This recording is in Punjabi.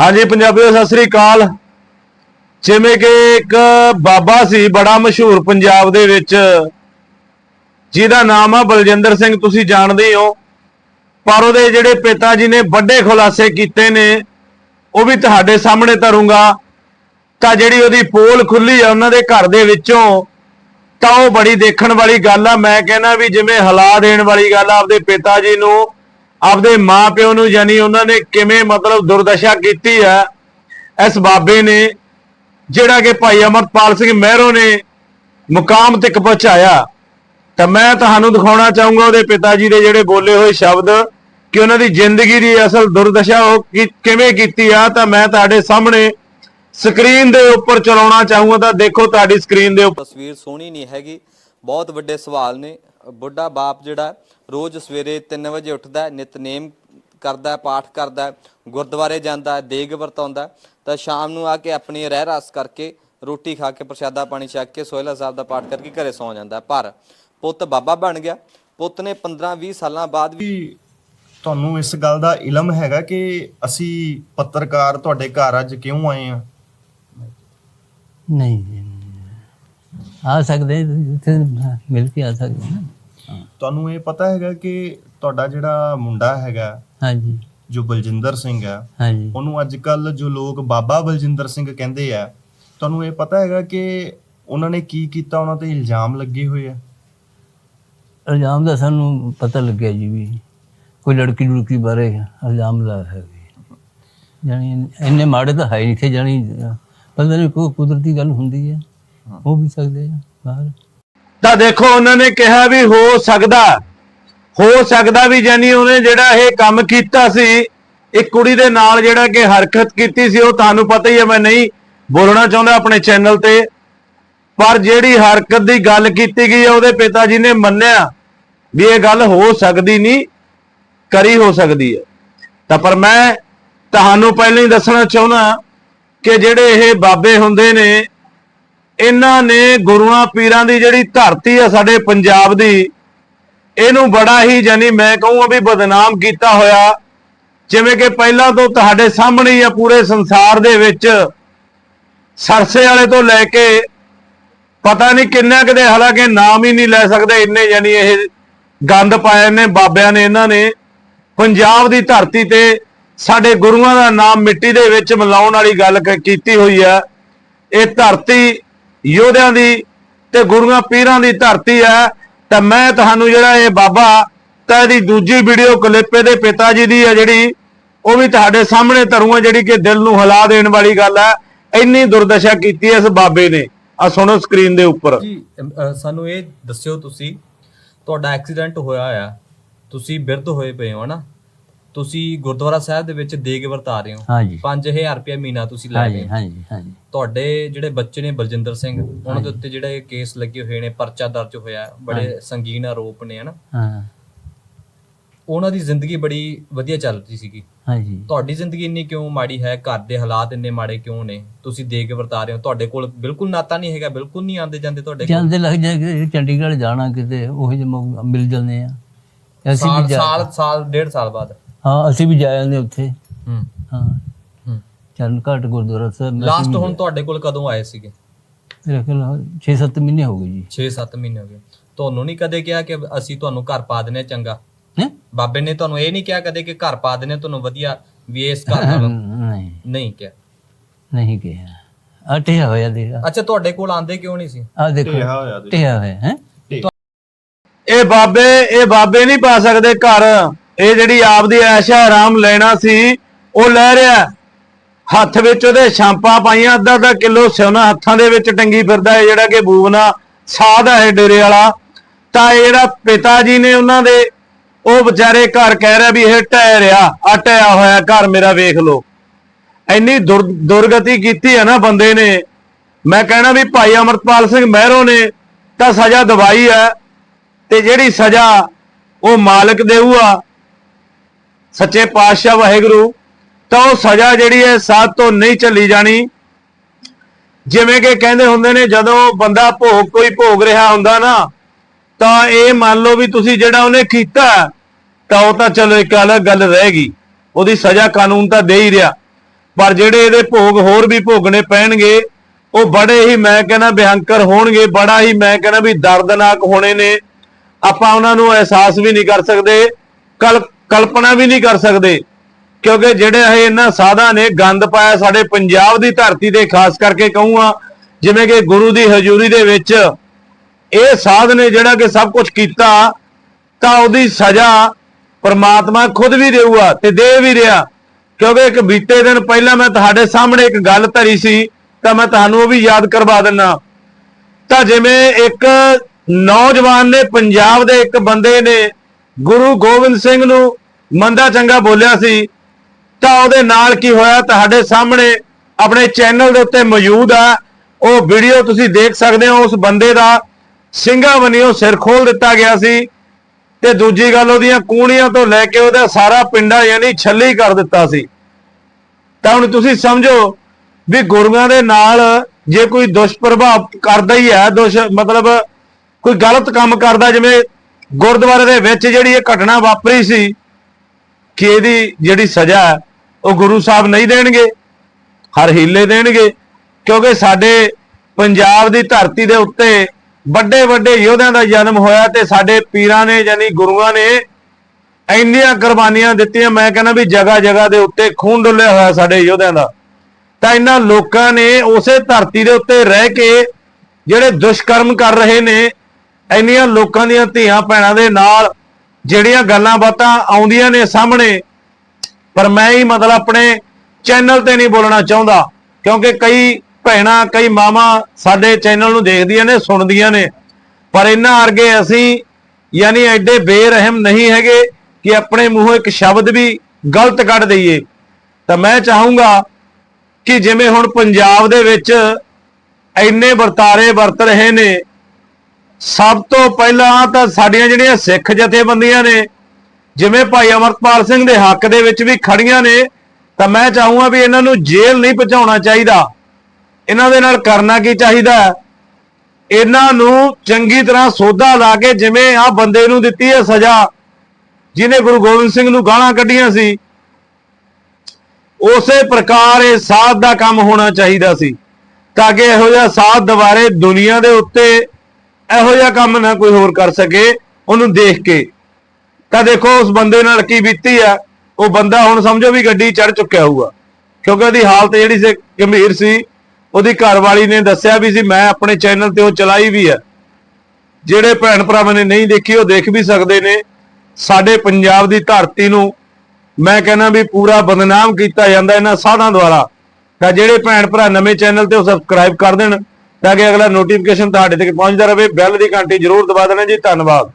ਹਾਂਜੀ ਪੰਜਾਬੀਓ ਸਤਿ ਸ੍ਰੀ ਅਕਾਲ। ਜਿਵੇਂ ਕਿ ਇੱਕ ਬਾਬਾ ਸੀ, ਬੜਾ ਮਸ਼ਹੂਰ ਪੰਜਾਬ ਦੇ ਵਿੱਚ। ਜਿਹਦਾ ਨਾਮ ਆ ਬਲਜਿੰਦਰ ਸਿੰਘ, ਤੁਸੀਂ ਜਾਣਦੇ ਹੋ। ਪਰ ਉਹਦੇ ਜਿਹੜੇ ਪਿਤਾ ਜੀ ਨੇ ਵੱਡੇ ਖੁਲਾਸੇ ਕੀਤੇ ਨੇ, ਉਹ ਵੀ ਤੁਹਾਡੇ ਸਾਹਮਣੇ ਧਰੂੰਗਾ। ਤਾਂ ਜਿਹੜੀ ਉਹਦੀ ਪੋਲ ਖੁੱਲੀ ਆ ਉਹਨਾਂ ਦੇ ਘਰ ਦੇ ਵਿੱਚੋਂ, ਤਾਂ ਉਹ ਬੜੀ ਦੇਖਣ ਵਾਲੀ ਗੱਲ ਆ। ਮੈਂ ਕਹਿੰਦਾ ਵੀ ਜਿਵੇਂ ਹਲਾ ਦੇਣ ਵਾਲੀ ਗੱਲ ਆ ਆਪਦੇ ਪਿਤਾ ਜੀ ਨੂੰ ਆਪਦੇ ਮਾਪਿਓ ਨੂੰ ਯਾਨੀ ਉਹਨਾਂ ਨੇ ਕਿਵੇਂ ਮਤਲਬ ਦੁਰਦਸ਼ਾ ਕੀਤੀ ਆ ਇਸ ਬਾਬੇ ਨੇ, ਜਿਹੜਾ ਕਿ ਭਾਈ ਅਮਰਪਾਲ ਸਿੰਘ ਮਹਿਰੋ ਨੇ ਮੁਕਾਮ ਤੱਕ ਪਹੁੰਚਾਇਆ। ਤਾਂ ਮੈਂ ਤੁਹਾਨੂੰ ਦਿਖਾਉਣਾ ਚਾਹੂੰਗਾ ਉਹਦੇ ਪਿਤਾ ਜੀ ਦੇ ਜਿਹੜੇ ਬੋਲੇ ਹੋਏ ਸ਼ਬਦ ਕਿ ਉਹਨਾਂ ਦੀ ਜ਼ਿੰਦਗੀ ਦੀ ਅਸਲ ਦੁਰਦਸ਼ਾ ਉਹ ਕਿਵੇਂ ਕੀਤੀ ਆ, ਤਾਂ ਮੈਂ ਤੁਹਾਡੇ ਸਾਹਮਣੇ ਸਕਰੀਨ ਦੇ ਉੱਪਰ ਚਲਾਉਣਾ ਚਾਹੂੰਗਾ। ਤਾਂ ਦੇਖੋ ਤੁਹਾਡੀ ਸਕਰੀਨ ਦੇ ਉੱਪਰ। ਤਸਵੀਰ ਸੋਹਣੀ ਨਹੀਂ ਹੈਗੀ, ਬਹੁਤ ਵੱਡੇ ਸਵਾਲ ਨੇ। ਬੁੱਢਾ ਬਾਪ ਜਿਹੜਾ ਰੋਜ਼ ਸਵੇਰੇ 3 ਵਜੇ ਉੱਠਦਾ ਨਿਤਨੇਮ ਕਰਦਾ ਪਾਠ ਕਰਦਾ ਗੁਰਦੁਆਰੇ ਜਾਂਦਾ ਦੇਗ ਵਰਤਾਉਂਦਾ। ਤਾਂ ਸ਼ਾਮ ਨੂੰ ਆ ਕੇ ਆਪਣੀ ਰਹਿ ਰਸ ਕਰਕੇ ਰੋਟੀ ਖਾ ਕੇ ਪ੍ਰਸ਼ਾਦਾ ਪਾਣੀ ਛਕ ਕੇ ਸੋਹਿਲਾ ਸਾਹਿਬ ਦਾ ਪਾਠ ਕਰਕੇ ਘਰੇ ਸੌ ਜਾਂਦਾ। ਪਰ ਪੁੱਤ ਬਾਬਾ ਬਣ ਗਿਆ। ਪੁੱਤ ਨੇ 15-20 ਸਾਲਾਂ ਬਾਅਦ ਵੀ ਤੁਹਾਨੂੰ ਇਸ ਗੱਲ ਦਾ ਇਲਮ ਹੈਗਾ ਕਿ ਅਸੀਂ ਪੱਤਰਕਾਰ ਤੁਹਾਡੇ ਘਰ ਅੱਜ ਕਿਉਂ ਆਏ ਆ? ਨਹੀਂ ਆ ਸਕਦੇ ਮਿਲ ਕੇ ਆ ਸਕਦੇ। ਨਾ ਤੁਹਾਨੂੰ ਇਹ ਪਤਾ ਹੈਗਾ ਕਿ ਤੁਹਾਡਾ ਜਿਹੜਾ ਮੁੰਡਾ ਹੈਗਾ ਹਾਂਜੀ। ਜੋ ਬਲਜਿੰਦਰ ਸਿੰਘ ਹੈ ਹਾਂਜੀ। ਉਹਨੂੰ ਅੱਜ ਕੱਲ ਜੋ ਲੋਕ ਬਾਬਾ ਬਲਜਿੰਦਰ ਸਿੰਘ ਕਹਿੰਦੇ ਆ ਤੁਹਾਨੂੰ ਇਹ ਪਤਾ ਹੈਗਾ ਕਿ ਉਹਨਾਂ ਨੇ ਕੀ ਕੀਤਾ ਉਹਨਾਂ ਤੇ ਇਲਜ਼ਾਮ ਲੱਗੇ ਹੋਏ ਆ? ਇਲਜ਼ਾਮ ਦਾ ਸਾਨੂੰ ਪਤਾ ਲੱਗਿਆ ਜੀ ਵੀ ਕੋਈ ਲੜਕੀ ਲੁੜਕੀ ਬਾਰੇ ਇਲਜ਼ਾਮ ਲਾ ਹੈ ਜਾਨੀ ਇੰਨੇ ਮਾੜੇ ਤਾਂ ਹੈ ਨਹੀਂ ਥੇ ਜਾਨੀ ਪਤਾ ਨਹੀਂ ਕੋਈ ਕੁਦਰਤੀ ਗੱਲ ਹੁੰਦੀ ਹੈ। ਹੋ ਵੀ ਸਕਦੇ ਆ ਬਾਹਰ। ਤਾਂ ਦੇਖੋ ਉਹਨਾਂ ਨੇ ਕਿਹਾ ਵੀ ਹੋ ਸਕਦਾ ਹੋ ਸਕਦਾ ਵੀ ਜਾਨੀ ਉਹਨੇ ਜਿਹੜਾ ਇਹ ਕੰਮ ਕੀਤਾ ਸੀ, ਇੱਕ ਕੁੜੀ ਦੇ ਨਾਲ ਜਿਹੜਾ ਕਿ ਹਰਕਤ ਕੀਤੀ ਸੀ, ਉਹ ਤੁਹਾਨੂੰ ਪਤਾ ਹੀ ਹੈ, ਮੈਂ ਨਹੀਂ ਬੋਲਣਾ ਚਾਹੁੰਦਾ ਆਪਣੇ ਚੈਨਲ ਤੇ, ਪਰ ਜਿਹੜੀ ਹਰਕਤ ਦੀ ਗੱਲ ਕੀਤੀ ਗਈ ਹੈ, ਉਹਦੇ ਪਿਤਾ ਜੀ ਨੇ ਮੰਨਿਆ ਵੀ ਇਹ ਗੱਲ ਹੋ ਸਕਦੀ ਨਹੀਂ, ਕਰੀ ਹੋ ਸਕਦੀ ਹੈ। ਤਾਂ ਪਰ ਮੈਂ ਤੁਹਾਨੂੰ ਪਹਿਲਾਂ ਹੀ ਦੱਸਣਾ ਚਾਹੁੰਦਾ ਕਿ ਜਿਹੜੇ ਇਹ ਬਾਬੇ ਹੁੰਦੇ ਨੇ ਇਹਨਾਂ ਨੇ ਗੁਰੂਆਂ ਪੀਰਾਂ ਦੀ ਜਿਹੜੀ ਧਰਤੀ ਆ ਸਾਡੇ ਪੰਜਾਬ ਦੀ, ਇਹਨੂੰ ਬੜਾ ਹੀ ਜਾਨੀ ਮੈਂ ਕਹੂੰਗਾ ਵੀ ਬਦਨਾਮ ਕੀਤਾ ਹੋਇਆ। ਜਿਵੇਂ ਕਿ ਪਹਿਲਾਂ ਤੋਂ ਤੁਹਾਡੇ ਸਾਹਮਣੇ ਹੀ ਆ ਪੂਰੇ ਸੰਸਾਰ ਦੇ ਵਿੱਚ। ਸਰਸੇ ਵਾਲੇ ਤੋਂ ਲੈ ਕੇ ਪਤਾ ਨਹੀਂ ਕਿੰਨੇ ਕਿਤੇ ਹਾਲਾਂਕਿ ਨਾਮ ਹੀ ਨਹੀਂ ਲੈ ਸਕਦੇ, ਇੰਨੇ ਜਾਨੀ ਇਹ ਗੰਦ ਪਾਏ ਨੇ, ਬਾਬਿਆਂ ਨੇ, ਇਹਨਾਂ ਨੇ। ਪੰਜਾਬ ਦੀ ਧਰਤੀ ਤੇ ਸਾਡੇ ਗੁਰੂਆਂ ਦਾ ਨਾਮ ਮਿੱਟੀ ਦੇ ਵਿੱਚ ਮਿਲਾਉਣ ਵਾਲੀ ਗੱਲ ਕੀਤੀ ਹੋਈ ਹੈ ਇਹ ਧਰਤੀ ਯੋਧਿਆਂ ਦੀ ਤੇ ਗੁਰੂਆਂ ਪੀਰਾਂ ਦੀ ਧਰਤੀ ਹੈ, ਤਾਂ ਮੈਂ ਤੁਹਾਨੂੰ ਜਿਹੜਾ ਇਹ ਬਾਬਾ ਤਾਂ ਇਹਦੀ ਦੂਜੀ ਵੀਡੀਓ ਕਲਿੱਪ ਇਹਦੇ ਪਿਤਾ ਜੀ ਦੀ ਹੈ ਜਿਹੜੀ, ਉਹ ਵੀ ਤੁਹਾਡੇ ਸਾਹਮਣੇ ਧਰੂੰਗਾ ਜਿਹੜੀ ਕਿ ਦਿਲ ਨੂੰ ਹਿਲਾ ਦੇਣ ਵਾਲੀ ਗੱਲ ਹੈ। ਇੰਨੀ ਦੁਰਦਸ਼ਾ ਕੀਤੀ ਇਸ ਬਾਬੇ ਨੇ। ਆ ਸੁਣੋ ਸਕਰੀਨ ਦੇ ਉੱਪਰ। ਜੀ ਸਾਨੂੰ ਇਹ ਦੱਸਿਓ ਤੁਸੀਂ, ਤੁਹਾਡਾ ਐਕਸੀਡੈਂਟ ਹੋਇਆ ਆ, ਤੁਸੀਂ ਬਿਰਧ ਹੋਏ ਪਏ ਹੋ, ਹਨਾ? ਤੁਸੀਂ ਗੁਰਦੁਆਰਾ ਸਾਹਿਬ ਦੇ ਵਿੱਚ ਦੇਗ ਵਰਤਾ ਰਹੇ ਹੋ। ਹਾਂਜੀ। 5000 ਰੁਪਏ ਮਹੀਨਾ ਤੁਸੀਂ ਲੈ ਰਹੇ ਹਾਂਜੀ ਹੋ। ਹਾਂਜੀ ਹਾਂਜੀ। ਤੁਹਾਡੇ ਜਿਹੜੇ ਬੱਚੇ ਨੇ ਬਲਜਿੰਦਰ ਸਿੰਘ ਉਹਨਾਂ ਦੇ ਉੱਤੇ ਜਿਹੜੇ ਕੇਸ ਲੱਗੇ ਹੋਏ ਨੇ ਪਰਚਾ ਦਰਜ ਹੋਇਆ ਬੜੇ ਸੰਗੀਨ ਆਰੋਪ ਨੇ ਹਨਾ? ਹਾਂ। ਉਹਨਾਂ ਦੀ ਜ਼ਿੰਦਗੀ ਬੜੀ ਵਧੀਆ ਚੱਲ ਰਹੀ ਸੀਗੀ। ਹਾਂਜੀ। ਤੁਹਾਡੀ ਜ਼ਿੰਦਗੀ ਇੰਨੀ ਕਿਉਂ ਮਾੜੀ ਹੈ? ਘਰ ਦੇ ਹਾਲਾਤ ਇੰਨੇ ਮਾੜੇ ਕਿਉਂ ਨੇ? ਤੁਸੀਂ ਦੇਗ ਵਰਤਾ ਰਹੇ ਹੋ। ਤੁਹਾਡੇ ਕੋਲ ਬਿਲਕੁਲ ਨਾਤਾ ਨਹੀਂ ਹੈਗਾ ਬਿਲਕੁਲ ਨਹੀਂ ਆਉਂਦੇ ਜਾਂਦੇ ਤੁਹਾਡੇ ਕੋਲ। ਜਾਂਦੇ ਲੱਗ ਜਾ ਕਿ ਚੰਡੀਗੜ੍ਹ ਜਾਣਾ ਕਿਤੇ ਉਹ ਜਿਹੇ ਮਿਲ ਜਾਂਦੇ ਆ। ਅਸੀਂ ਸਾਲ ਜਾ ਸਾਲ ਸਾਲ ਡੇਢ ਸਾਲ ਬਾਅਦ। ਹਾਂ ਅਸੀਂ ਵੀ ਜਾ ਜਾਂਦੇ ਉੱਥੇ। ਹੂੰ। ਹਾਂ। ਹੂੰ। ਚਰਨ ਘਾਟ ਗੁਰਦੁਆਰਾ ਸਾਹਿਬ ਮੈਂ ਲਾਸਟ ਹੁਣ ਤੁਹਾਡੇ ਕੋਲ ਕਦੋਂ ਆਏ ਸੀਗੇ? ਮੇਰਾ ਖਿਆਲ 6-7 ਮਹੀਨੇ ਹੋ ਗਏ ਜੀ। 6-7 ਮਹੀਨੇ ਹੋ ਗਏ। ਤੁਹਾਨੂੰ ਨਹੀਂ ਕਦੇ ਕਿਹਾ ਕਿ ਅਸੀਂ ਤੁਹਾਨੂੰ ਘਰ ਪਾ ਦਿੰਨੇ ਚੰਗਾ? ਹੈਂ? ਬਾਬੇ ਨੇ ਤੁਹਾਨੂੰ ਇਹ ਨਹੀਂ ਕਿਹਾ ਕਦੇ ਕਿ ਘਰ ਪਾ ਦਿੰਨੇ ਤੁਹਾਨੂੰ ਵਧੀਆ ਵੀ ਇਸ ਘਰ ਨਾਲ ਨਹੀਂ। ਨਹੀਂ ਕਿਹਾ। ਨਹੀਂ ਕਿਹਾ। ਅਟਿਆ ਹੋਇਆ ਦੇਖਾ। ਅੱਛਾ ਤੁਹਾਡੇ ਕੋਲ ਆਂਦੇ ਕਿਉਂ ਨਹੀਂ ਸੀ? ਆ ਦੇਖੋ। ਹੋਇਆ ਦੇਖੋ। ਟਿਆ ਹੋਇਆ ਹੈ? ਇਹ ਬਾਬੇ ਇਹ ਬਾਬੇ ਨਹੀਂ ਪਾ ਸਕਦੇ ਘਰ। ਇਹ ਜਿਹੜੀ ਆਪਦੀ ਐਸ਼ਾ ਆਰਾਮ ਲੈਣਾ ਸੀ, ਉਹ ਲੈ ਰਿਹਾ। ਹੱਥ ਵਿੱਚ ਉਹਦੇ ਛਾਂਪਾਂ ਪਾਈਆਂ, ਅੱਧਾ ਅੱਧਾ ਕਿਲੋ ਸੋਨਾ ਹੱਥਾਂ ਦੇ ਵਿੱਚ ਟੰਗੀ ਫਿਰਦਾ ਹੈ ਜਿਹੜਾ ਕਿ ਬੂਵਨਾ ਸਾਧ ਹੈ ਡੇਰੇ ਵਾਲਾ। ਤਾਂ ਇਹ ਜਿਹੜਾ ਪਿਤਾ ਜੀ ਨੇ ਉਹਨਾਂ ਦੇ, ਉਹ ਵਿਚਾਰੇ ਘਰ ਕਹਿ ਰਿਹਾ ਵੀ ਇਹ ਢਹਿ ਰਿਹਾ, ਆ ਢਹਿਆ ਹੋਇਆ ਘਰ ਮੇਰਾ ਵੇਖ ਲਓ। ਇੰਨੀ ਦੁਰ- ਦੁਰਗਤੀ ਕੀਤੀ ਹੈ ਨਾ ਬੰਦੇ ਨੇ। ਮੈਂ ਕਹਿਣਾ ਵੀ ਭਾਈ ਅਮਰਪਾਲ ਸਿੰਘ ਮਹਿਰੋ ਨੇ ਤਾਂ ਸਜ਼ਾ ਦਵਾਈ ਹੈ ਤੇ ਜਿਹੜੀ ਸਜ਼ਾ ਉਹ ਮਾਲਕ ਦੇਊਗਾ ਸੱਚੇ ਪਾਤਸ਼ਾਹ ਵਾਹਿਗੁਰੂ, ਤਾਂ ਉਹ ਸਜ਼ਾ ਜਿਹੜੀ ਹੈ ਸਾਧ ਤੋਂ ਨਹੀਂ ਚੱਲੀ ਜਾਣੀ। ਜਿਵੇਂ ਕਿ ਕਹਿੰਦੇ ਹੁੰਦੇ ਨੇ, ਜਦੋਂ ਬੰਦਾ ਭੋਗ, ਕੋਈ ਭੋਗ ਰਿਹਾ ਹੁੰਦਾ ਨਾ, ਤਾਂ ਇਹ ਮੰਨ ਲਓ ਵੀ ਤੁਸੀਂ ਜਿਹੜਾ ਉਹਨੇ ਕੀਤਾ, ਤਾਂ ਉਹ ਤਾਂ ਚਲੋ ਇੱਕ ਅਲੱਗ ਗੱਲ ਰਹਿ ਗਈ। ਉਹਦੀ ਸਜ਼ਾ ਕਾਨੂੰਨ ਤਾਂ ਦੇ ਹੀ ਰਿਹਾ। ਪਰ ਜਿਹੜੇ ਇਹਦੇ ਭੋਗ ਹੋਰ ਵੀ ਭੋਗਣੇ ਪੈਣਗੇ, ਉਹ ਬੜੇ ਹੀ ਮੈਂ ਕਹਿੰਦਾ ਭਿਅੰਕਰ ਹੋਣਗੇ, ਬੜਾ ਹੀ ਮੈਂ ਕਹਿੰਦਾ ਵੀ ਦਰਦਨਾਕ ਹੋਣੇ ਨੇ। ਆਪਾਂ ਉਹਨਾਂ ਨੂੰ ਅਹਿਸਾਸ ਵੀ ਨਹੀਂ ਕਰ ਸਕਦੇ। ਕਲ ਕਲਪਨਾ ਵੀ ਨਹੀਂ ਕਰ ਸਕਦੇ। ਕਿਉਂਕਿ ਜਿਹੜੇ ਇਹ ਇਹਨਾਂ ਸਾਧਾਂ ਨੇ ਗੰਦ ਪਾਇਆ ਸਾਡੇ ਪੰਜਾਬ ਦੀ ਧਰਤੀ ਤੇ, ਖਾਸ ਕਰਕੇ ਕਹੂੰਗਾ ਜਿਵੇਂ ਕਿ ਗੁਰੂ ਦੀ ਹਜ਼ੂਰੀ ਦੇ ਵਿੱਚ ਇਹ ਸਾਧ ਨੇ ਜਿਹੜਾ ਕਿ ਸਭ ਕੁਝ ਕੀਤਾ, ਤਾਂ ਉਹਦੀ ਸਜ਼ਾ ਪ੍ਰਮਾਤਮਾ ਖੁਦ ਵੀ ਦੇਊਗਾ ਤੇ ਦੇ ਵੀ ਰਿਹਾ। ਕਿਉਂਕਿ ਇੱਕ ਬੀਤੇ ਦਿਨ ਪਹਿਲਾਂ ਮੈਂ ਤੁਹਾਡੇ ਸਾਹਮਣੇ ਇੱਕ ਗੱਲ ਧਰੀ ਸੀ, ਤਾਂ ਮੈਂ ਤੁਹਾਨੂੰ ਉਹ ਵੀ ਯਾਦ ਕਰਵਾ ਦਿੰਨਾ। ਤਾਂ ਜਿਵੇਂ ਇੱਕ ਨੌਜਵਾਨ ਨੇ, ਪੰਜਾਬ ਦੇ ਇੱਕ ਬੰਦੇ ਨੇ ਗੁਰੂ ਗੋਬਿੰਦ ਸਿੰਘ ਨੂੰ ਮੰਦਾ ਚੰਗਾ ਬੋਲਿਆ ਸੀ, ਤਾਂ ਉਹਦੇ ਨਾਲ ਕੀ ਹੋਇਆ? ਤੁਹਾਡੇ ਸਾਹਮਣੇ ਆਪਣੇ ਚੈਨਲ ਦੇ ਉੱਤੇ ਮੌਜੂਦ ਆ। ਉਹ ਵੀਡੀਓ ਤੁਸੀਂ ਦੇਖ ਸਕਦੇ ਹੋ, ਉਸ ਬੰਦੇ ਦਾ ਸਿੰਘਾਂ ਬਣਿਓ ਸਿਰ ਖੋਲ ਦਿੱਤਾ ਗਿਆ ਸੀ ਤੇ ਦੂਜੀ ਗੱਲ ਉਹਦੀਆਂ ਕੂਣੀਆਂ ਤੋਂ ਲੈ ਕੇ ਉਹਦਾ ਸਾਰਾ ਪਿੰਡਾ ਯਾਨੀ ਛੱਲੀ ਕਰ ਦਿੱਤਾ ਸੀ। ਤਾਂ ਹੁਣ ਤੁਸੀਂ ਸਮਝੋ ਵੀ ਗੁਰੂਆਂ ਦੇ ਨਾਲ ਜੇ ਕੋਈ ਦੁਸ਼ਪ੍ਰਭਾਵ ਕਰਦਾ ਹੀ ਹੈ, ਦੁਸ਼ ਮਤਲਬ ਕੋਈ ਗਲਤ ਕੰਮ ਕਰਦਾ, ਜਿਵੇਂ ਗੁਰਦੁਆਰੇ ਦੇ ਵਿੱਚ ਜਿਹੜੀ ਇਹ ਘਟਨਾ ਵਾਪਰੀ ਸੀ ਕਿ ਇਹਦੀ ਜਿਹੜੀ ਸਜ਼ਾ ਉਹ ਗੁਰੂ ਸਾਹਿਬ ਨਹੀਂ ਦੇਣਗੇ, ਹਰ ਹੀਲੇ ਦੇਣਗੇ, ਕਿਉਂਕਿ ਸਾਡੇ ਪੰਜਾਬ ਦੀ ਧਰਤੀ ਦੇ ਉੱਤੇ ਵੱਡੇ ਵੱਡੇ ਯੋਧਿਆਂ ਦਾ ਜਨਮ ਹੋਇਆ ਤੇ ਸਾਡੇ ਪੀਰਾਂ ਨੇ ਯਾਨੀ ਗੁਰੂਆਂ ਨੇ ਇੰਨੀਆਂ ਕੁਰਬਾਨੀਆਂ ਦਿੱਤੀਆਂ, ਮੈਂ ਕਹਿੰਦਾ ਵੀ ਜਗ੍ਹਾ ਜਗ੍ਹਾ ਦੇ ਉੱਤੇ ਖੂਨ ਡੁੱਲਿਆ ਹੋਇਆ ਸਾਡੇ ਯੋਧਿਆਂ ਦਾ। ਤਾਂ ਇਹਨਾਂ ਲੋਕਾਂ ਨੇ ਉਸੇ ਧਰਤੀ ਦੇ ਉੱਤੇ ਰਹਿ ਕੇ ਜਿਹੜੇ ਦੁਸ਼ਕਰਮ ਕਰ ਰਹੇ ਨੇ ਇੰਨੀਆਂ ਲੋਕਾਂ ਦੀਆਂ ਧੀਆਂ ਭੈਣਾਂ ਦੇ ਨਾਲ ਜਿਹੜੀਆਂ ਗੱਲਾਂ ਬਾਤਾਂ ਆਉਂਦੀਆਂ ਨੇ ਸਾਹਮਣੇ, ਪਰ ਮੈਂ ਹੀ ਮਤਲਬ ਆਪਣੇ ਚੈਨਲ ਤੇ ਨਹੀਂ ਬੋਲਣਾ ਚਾਹੁੰਦਾ, ਕਿਉਂਕਿ ਕਈ ਭੈਣਾਂ, ਕਈ ਮਾਵਾਂ ਸਾਡੇ ਚੈਨਲ ਨੂੰ ਦੇਖਦੀਆਂ ਨੇ, ਸੁਣਦੀਆਂ ਨੇ। ਪਰ ਇਹਨਾਂ ਅਰਗੇ ਅਸੀਂ ਯਾਨੀ ਐਡੇ ਬੇਰਹਿਮ ਨਹੀਂ ਹੈਗੇ ਕਿ ਆਪਣੇ ਮੂੰਹੋਂ ਇੱਕ ਸ਼ਬਦ ਵੀ ਗਲਤ ਕੱਢ ਦਈਏ। ਤਾਂ ਮੈਂ ਚਾਹੂੰਗਾ ਕਿ ਜਿਵੇਂ ਹੁਣ ਪੰਜਾਬ ਦੇ ਵਿੱਚ ਇੰਨੇ ਵਰਤਾਰੇ ਵਰਤ ਰਹੇ ਨੇ ਸਭ ਤੋਂ ਪਹਿਲਾਂ ਤਾਂ ਸਾਡੀਆਂ ਜਿਹੜੀਆਂ ਸਿੱਖ ਜਥੇਬੰਦੀਆਂ ਨੇ, ਜਿਵੇਂ ਭਾਈ ਅਮਰਪਾਲ ਸਿੰਘ ਦੇ ਹੱਕ ਦੇ ਵਿੱਚ ਵੀ ਖੜੀਆਂ ਨੇ, ਤਾਂ ਮੈਂ ਚਾਹੂੰਗਾ ਵੀ ਇਹਨਾਂ ਨੂੰ ਜੇਲ੍ਹ ਨਹੀਂ ਪਹੁੰਚਾਉਣਾ ਚਾਹੀਦਾ। ਇਹਨਾਂ ਦੇ ਨਾਲ ਕਰਨਾ ਕੀ ਚਾਹੀਦਾ? ਇਹਨਾਂ ਨੂੰ ਚੰਗੀ ਤਰ੍ਹਾਂ ਸੋਧਾ ਲਾ ਕੇ ਜਿਵੇਂ ਆ ਬੰਦੇ ਨੂੰ ਦਿੱਤੀ ਹੈ ਸਜ਼ਾ, ਜਿਹਨੇ ਗੁਰੂ ਗੋਬਿੰਦ ਸਿੰਘ ਨੂੰ ਗਾਲਾਂ ਕੱਢੀਆਂ ਸੀ, ਉਸੇ ਪ੍ਰਕਾਰ ਇਹ ਸਾਧ ਦਾ ਕੰਮ ਹੋਣਾ ਚਾਹੀਦਾ ਸੀ, ਤਾਂ ਕਿ ਇਹੋ ਜਿਹਾ ਸਾਧ ਦੁਬਾਰੇ ਦੁਨੀਆ ਦੇ ਉੱਤੇ ਇਹੋ ਜਿਹਾ ਕੰਮ ਨਾ ਕੋਈ ਹੋਰ ਕਰ ਸਕੇ, ਉਹਨੂੰ ਦੇਖ ਕੇ। ਤਾਂ ਦੇਖੋ, ਉਸ ਬੰਦੇ ਨਾਲ ਕੀ ਬੀਤੀ ਆ, ਉਹ ਬੰਦਾ ਹੁਣ ਸਮਝੋ ਵੀ ਗੱਡੀ ਚੜ ਚੁੱਕਿਆ ਹੋਊਗਾ। ਕਿਉਂਕਿ ਉਹਦੀ ਹਾਲਤ ਜਿਹੜੀ ਸੀ, ਗੰਭੀਰ ਸੀ। ਉਹਦੀ ਘਰਵਾਲੀ ਨੇ ਦੱਸਿਆ ਵੀ ਸੀ, ਮੈਂ ਆਪਣੇ ਚੈਨਲ ਤੇ ਉਹ ਚਲਾਈ ਵੀ ਆ। ਜਿਹੜੇ ਭੈਣ ਭਰਾਵਾਂ ਨੇ ਨਹੀਂ ਦੇਖੀ, ਉਹ ਦੇਖ ਵੀ ਸਕਦੇ ਨੇ। ਸਾਡੇ ਪੰਜਾਬ ਦੀ ਧਰਤੀ ਨੂੰ ਮੈਂ ਕਹਿੰਦਾ ਵੀ ਪੂਰਾ ਬਦਨਾਮ ਕੀਤਾ ਜਾਂਦਾ ਇਹਨਾਂ ਸਾਧਾਂ ਦੁਆਰਾ। ਤਾਂ ਜਿਹੜੇ ਭੈਣ ਭਰਾ ਨਵੇਂ ਚੈਨਲ ਤੇ ਉਹ ਸਬਸਕ੍ਰਾਈਬ ਕਰ ਦੇਣ ਤਾਂ ਕਿ ਅਗਲਾ ਨੋਟੀਫਿਕੇਸ਼ਨ ਤੁਹਾਡੇ ਤੱਕ ਪਹੁੰਚਦਾ ਰਹੇ। ਬੈਲ ਦੀ ਘੰਟੀ ਜ਼ਰੂਰ ਦਬਾ ਦੇਣਾ ਜੀ। ਧੰਨਵਾਦ।